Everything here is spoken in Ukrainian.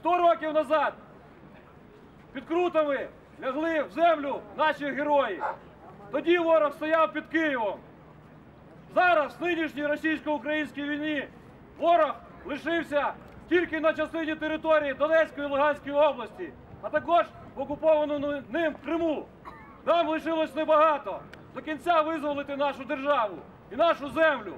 Сто років назад під крутами лягли в землю наші герої. Тоді ворог стояв під Києвом. Зараз, в нинішній російсько-українській війні, ворог лишився тільки на частині території Донецької і Луганської області, а також в окупованому ним Криму. Нам лишилось небагато до кінця визволити нашу державу і нашу землю.